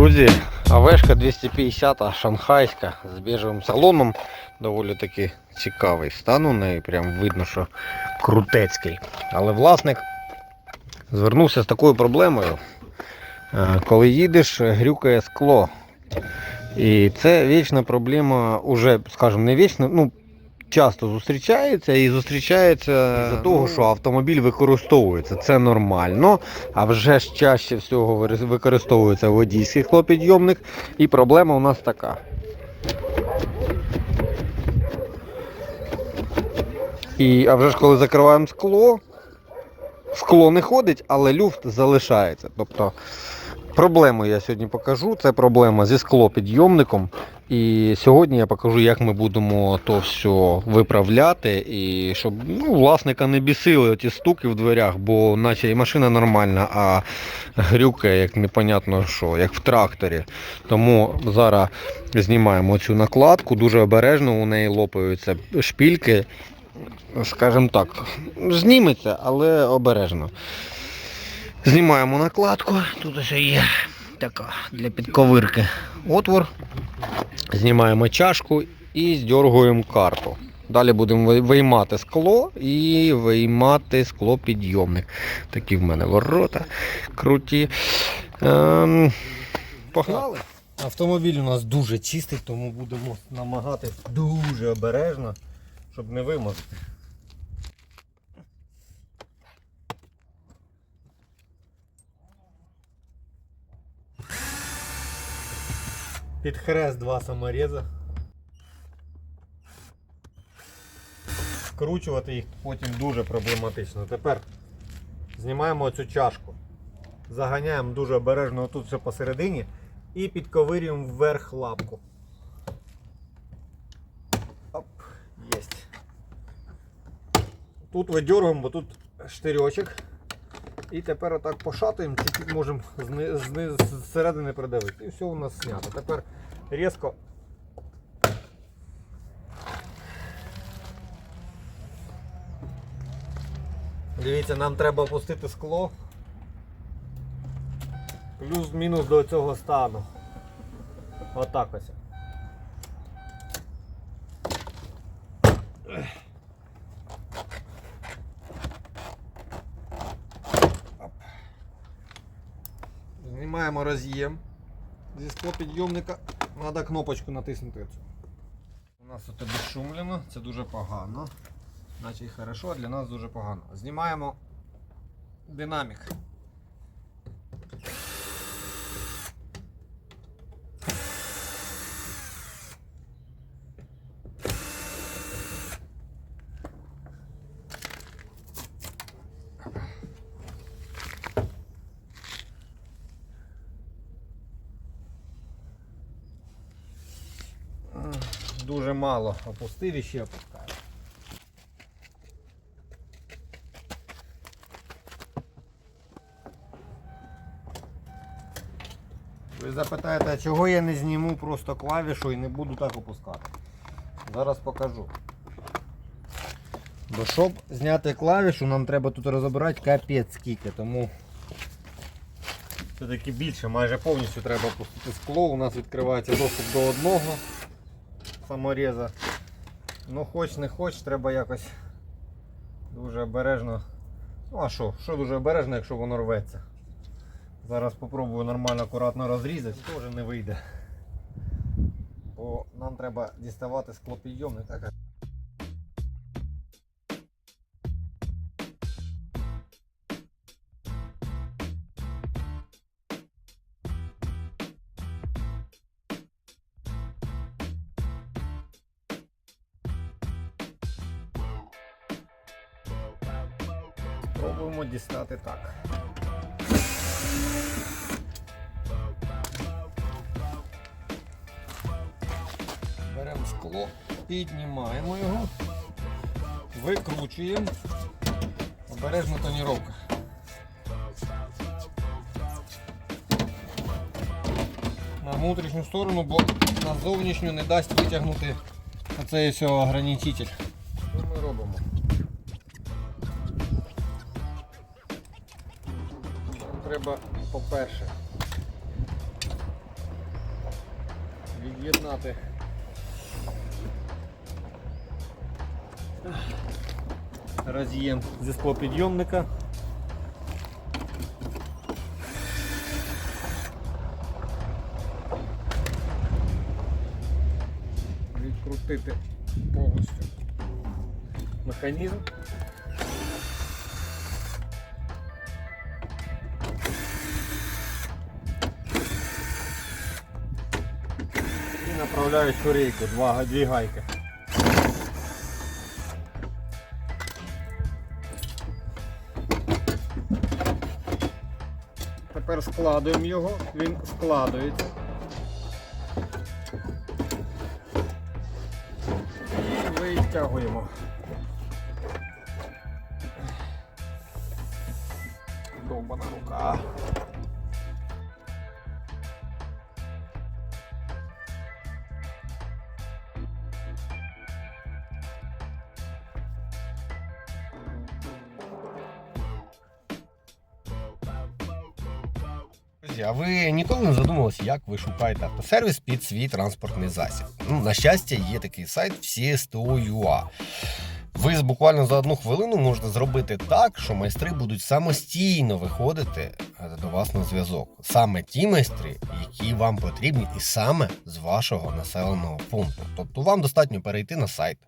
Друзі, АВшка 250 шанхайська з біжевим салоном. Доволі таки цікавий стан у неї, прям видно, що крутецький. Але власник звернувся з такою проблемою. Е, Коли їдеш, грюкає скло. І це вічна проблема, уже, скажімо, не вічна, ну, часто зустрічається і зустрічається з того, що автомобіль використовується. Це нормально. А вже ж чаще всього використовується водійський склопідйомник. І проблема у нас така. І, а вже ж коли закриваємо скло, скло не ходить, але люфт залишається. Тобто проблему я сьогодні покажу. Це проблема зі склопідйомником. І сьогодні я покажу, як ми будемо то все виправляти, і щоб ну, власника не бісили ті стуки в дверях, бо наче і машина нормальна, а грюкає, як непонятно що, як в тракторі. Тому зараз знімаємо цю накладку, дуже обережно у неї лопаються шпільки. Скажімо так, зніметься, але обережно. Знімаємо накладку. Тут ось є така для підковирки отвор. Знімаємо чашку і здергуємо карту. Далі будемо виймати скло і виймати склопідйомник. Такі в мене ворота круті. Ем, погнали. Автомобіль у нас дуже чистий, тому будемо намагатись дуже обережно, щоб не вимазати. Під хрест два саморіза. Вкручувати їх потім дуже проблематично. Тепер знімаємо цю чашку. Заганяємо дуже обережно тут все посередині і підковирюємо вверх лапку. Оп, єсть. Тут видергуємо, бо тут штирьочок. І тепер отак пошатуємо, чуть-чуть можемо зсередини придавити. І все у нас знято. Тепер різко. Дивіться, нам треба опустити скло. Плюс-мінус до цього стану. Отак ось. Знімаємо роз'єм. Зі склопідйомника треба кнопочку натиснути. У нас тут обезшумлено, це дуже погано. Й хорошо, а для нас дуже погано. Знімаємо динамік. Дуже мало опустив і ще опускаю. Ви запитаєте, чого я не зніму просто клавішу і не буду так опускати? Зараз покажу. Бо щоб зняти клавішу, нам треба тут розібрати капець скільки, тому все-таки більше, майже повністю треба опустити скло. У нас відкривається доступ до одного саморіза. Ну хоч не хоч, треба якось дуже обережно. Ну а що, що дуже обережно, якщо воно рветься. Зараз спробую нормально, акуратно розрізати, теж не вийде. Бо нам треба діставати склопідйомник. Так, Спробуємо дістати так. Беремо скло, піднімаємо його, викручуємо. Обережно тоніровка. На внутрішню сторону, бо на зовнішню не дасть витягнути оцей ось ограничитель. Треба, по-перше, під'єднати. Роз'єм зі склопідйомника. Відкрутити повністю механізм. Направляю шурейку, два, дві гайки. Тепер складуємо його, він складується. І витягуємо. Друзі, а ви ніколи не задумувалися, як ви шукаєте автосервіс під свій транспортний засіб? Ну, на щастя, є такий сайт всі STO.ua. Ви буквально за одну хвилину можете зробити так, що майстри будуть самостійно виходити е, до вас на зв'язок. Саме ті майстри, які вам потрібні, і саме з вашого населеного пункту. Тобто вам достатньо перейти на сайт,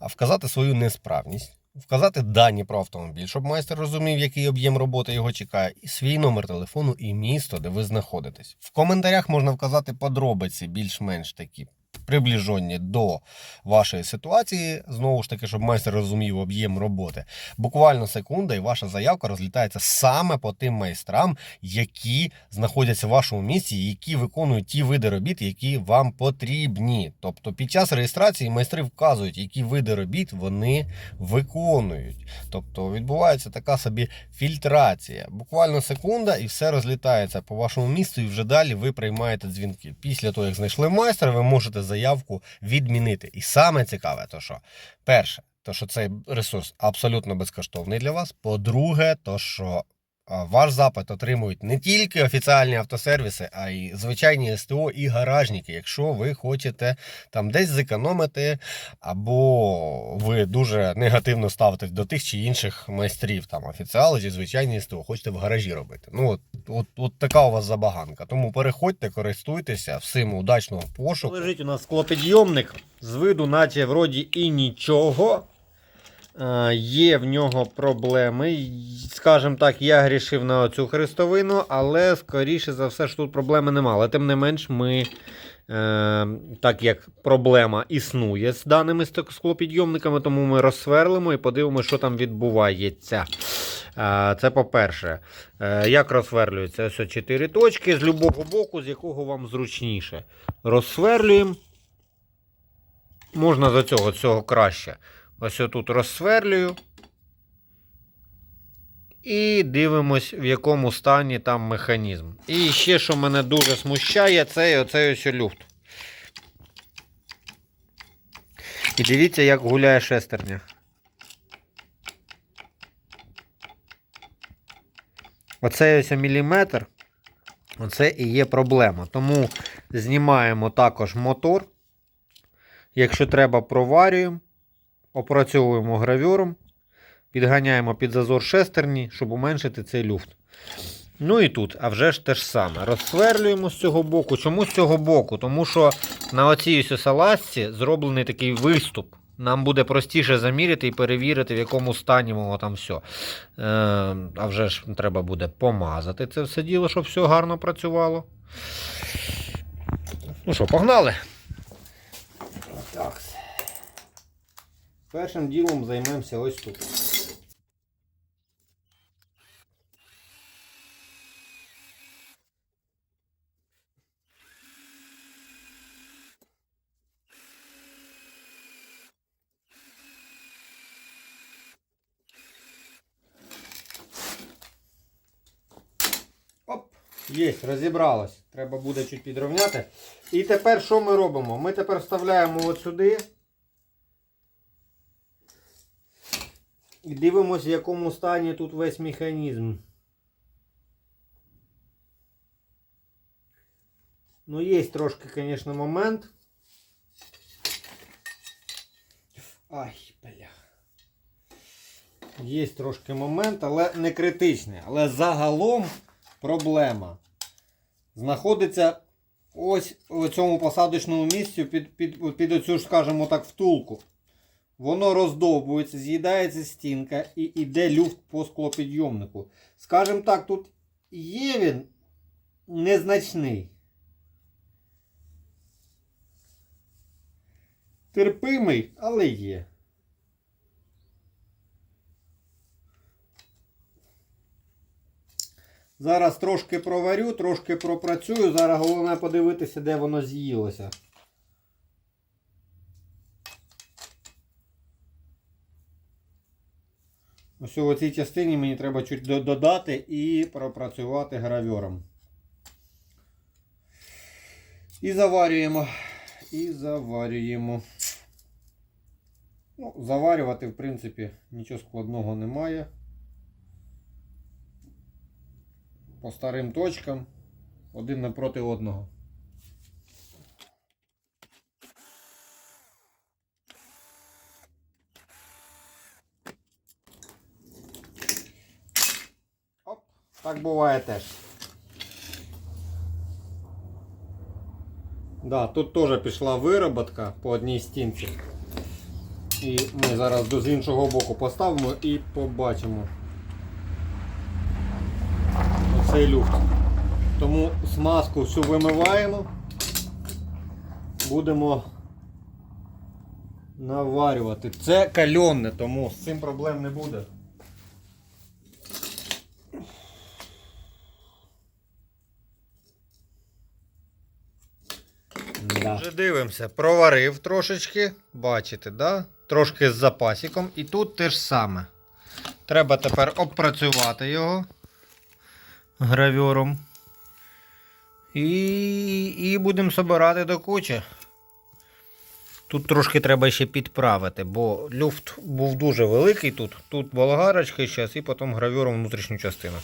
вказати свою несправність. Вказати дані про автомобіль, щоб майстер розумів, який об'єм роботи його чекає, і свій номер телефону і місто, де ви знаходитесь. В коментарях можна вказати подробиці, більш-менш такі приближені до вашої ситуації. Знову ж таки, щоб майстер розумів об'єм роботи. Буквально секунда, і ваша заявка розлітається саме по тим майстрам, які знаходяться в вашому місці, які виконують ті види робіт, які вам потрібні. Тобто під час реєстрації майстри вказують, які види робіт вони виконують. Тобто відбувається така собі фільтрація. Буквально секунда, і все розлітається по вашому місту, і вже далі ви приймаєте дзвінки. Після того, як знайшли майстра, ви можете заявку відмінити. І саме цікаве, то що перше, то що цей ресурс абсолютно безкоштовний для вас. По-друге, то що. Ваш запит отримують не тільки офіціальні автосервіси, а й звичайні СТО і гаражники, якщо ви хочете там десь зекономити, або ви дуже негативно ставитесь до тих чи інших майстрів, там офіціали зі звичайні СТО, хочете в гаражі робити. Ну от, от, от така у вас забаганка. Тому переходьте, користуйтеся, всім удачного пошуку. Лежить у нас склопідйомник. З виду, наче вроді і нічого. Е, Є в нього проблеми. Скажімо так, я грішив на цю хрестовину, але скоріше за все, що тут проблеми нема. Але тим не менш, ми, е, так як проблема існує з даними склопідйомниками, тому ми розсверлимо і подивимося, що там відбувається. Е, Це по-перше. Як розсверлюється? Ось 4 точки з будь-якого боку, з якого вам зручніше. Розсверлюємо. Можна до цього, цього краще. Ось тут розсверлюю. І дивимось, в якому стані там механізм. І ще, що мене дуже смущає, це оцей ось люфт. І дивіться, як гуляє шестерня. Оцей ось міліметр. Оце і є проблема. Тому знімаємо також мотор. Якщо треба, проварюємо, опрацьовуємо гравюром, підганяємо під зазор шестерні, щоб уменшити цей люфт. Ну і тут, а вже ж те ж саме. Розсверлюємо з цього боку. Чому з цього боку? Тому що на оцій ось салазці зроблений такий виступ. Нам буде простіше заміряти і перевірити, в якому стані воно там все. Е, а вже ж треба буде помазати це все діло, щоб все гарно працювало. Ну що, погнали? Так. Першим ділом займемося ось тут. Є, розібралось. Треба буде чуть підрівняти. І тепер що ми робимо? Ми тепер вставляємо от сюди. І дивимося, в якому стані тут весь механізм. Ну, є трошки, звісно, момент. Ай, бля. Є трошки момент, але не критичний. Але загалом проблема знаходиться ось у цьому посадочному місці під, під, під оцю скажімо так, втулку. Воно роздовбується, з'їдається стінка і йде люфт по склопідйомнику. Скажімо так, тут є він незначний. Терпимий, але є. Зараз трошки проварю, трошки пропрацюю. Зараз головне подивитися, де воно з'їлося. Ось у цій частині мені треба чуть додати і пропрацювати гравьором. І заварюємо. І заварюємо. Ну, заварювати, в принципі, нічого складного немає. По старим точкам. Один напроти одного. Буває теж. Да, тут теж пішла вироботка по одній стінці. І ми зараз з іншого боку поставимо і побачимо оцей люфт. Тому смазку всю вимиваємо. Будемо наварювати. Це кальонне, тому з цим проблем не буде. Вже дивимося, проварив трошечки, бачите, да? трошки з запасиком. І тут те ж саме. Треба тепер обпрацювати його гравюром. І, і будемо збирати до кучі. Тут трошки треба ще підправити, бо люфт був дуже великий тут. Тут болгарочка зараз і потім гравюром внутрішню частину.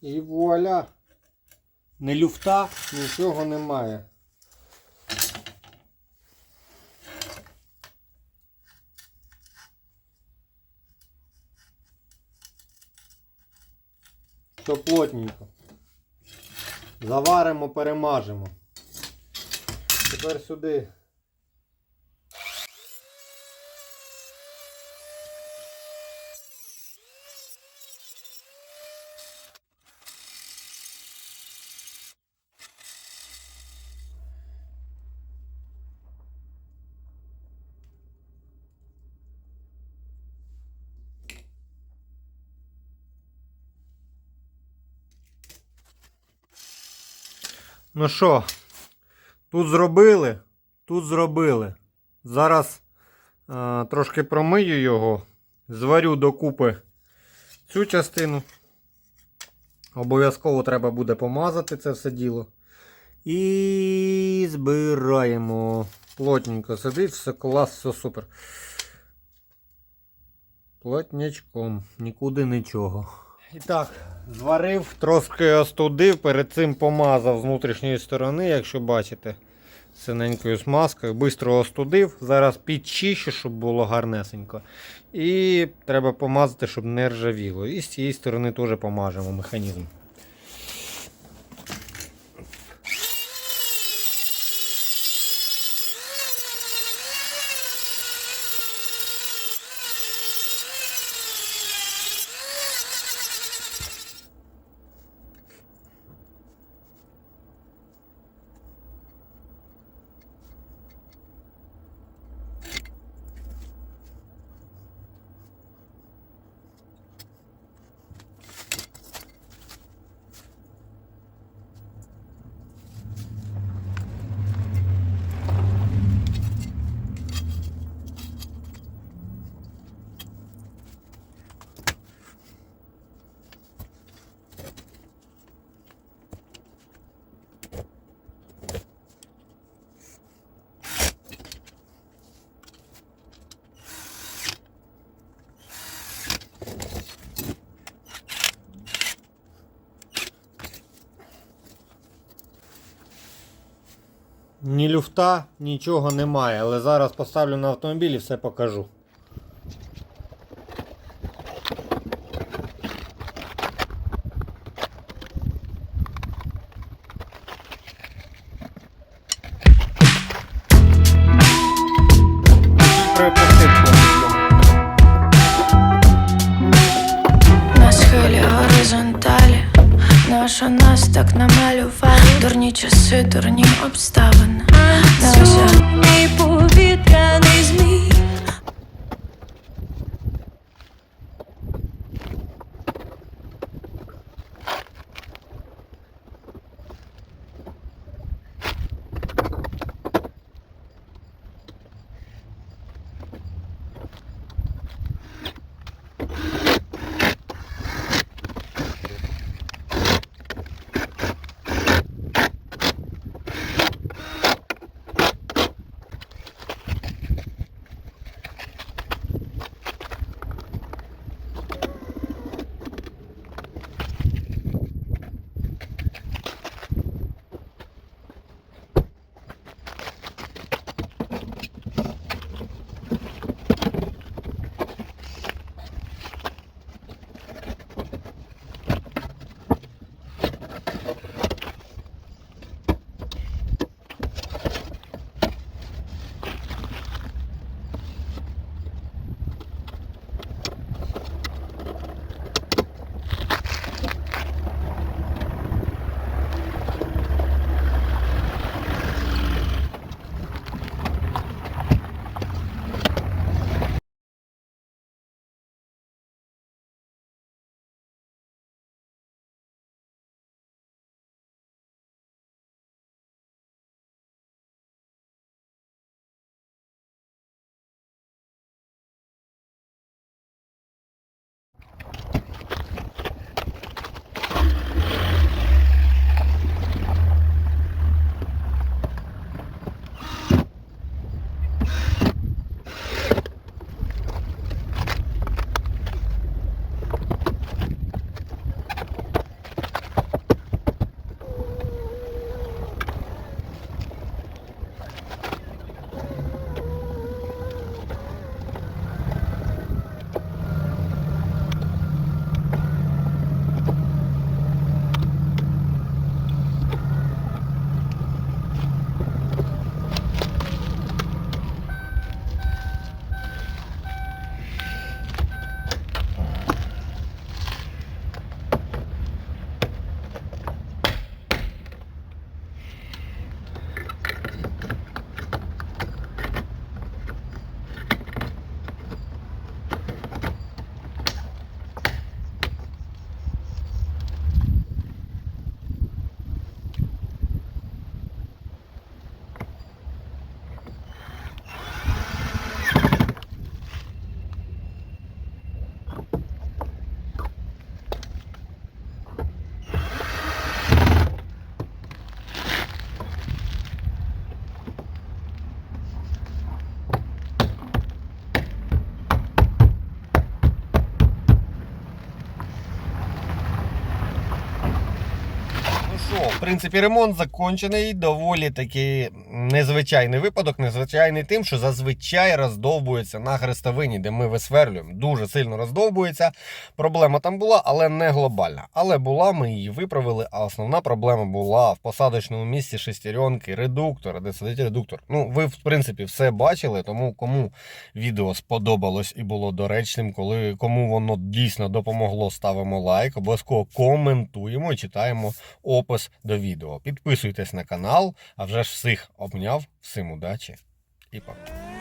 І вуаля. Не люфта, нічого немає. Все плотненько. Заваримо, перемажемо. Тепер сюди. Ну що, тут зробили, тут зробили. Зараз е, трошки промию його, зварю докупи цю частину. Обов'язково треба буде помазати це все діло. І збираємо. Плотненько сидить, все клас, все супер. Плотнячком, нікуди нічого. І так, зварив, трошки остудив, перед цим помазав з внутрішньої сторони, якщо бачите, синенькою смазкою. Бистро остудив. Зараз підчищу, щоб було гарнесенько. І треба помазати, щоб не ржавіло. І з цієї сторони теж помажемо механізм. Ні люфта, нічого немає, але зараз поставлю на автомобіль і все покажу. Принципі, ремонт закончений. Доволі таки незвичайний випадок. Незвичайний тим, що зазвичай роздовбується на хрестовині, де ми висверлюємо. Дуже сильно роздовбується. Проблема там була, але не глобальна. Але була, ми її виправили. А основна проблема була в посадочному місці шестеренки, редуктора, де сидить редуктор. Ну, ви, в принципі, все бачили, тому кому відео сподобалось і було доречним, коли кому воно дійсно допомогло, ставимо лайк, обов'язково коментуємо і читаємо опис до відео. Підписуйтесь на канал, а вже ж всіх обняв, всім удачі і пока.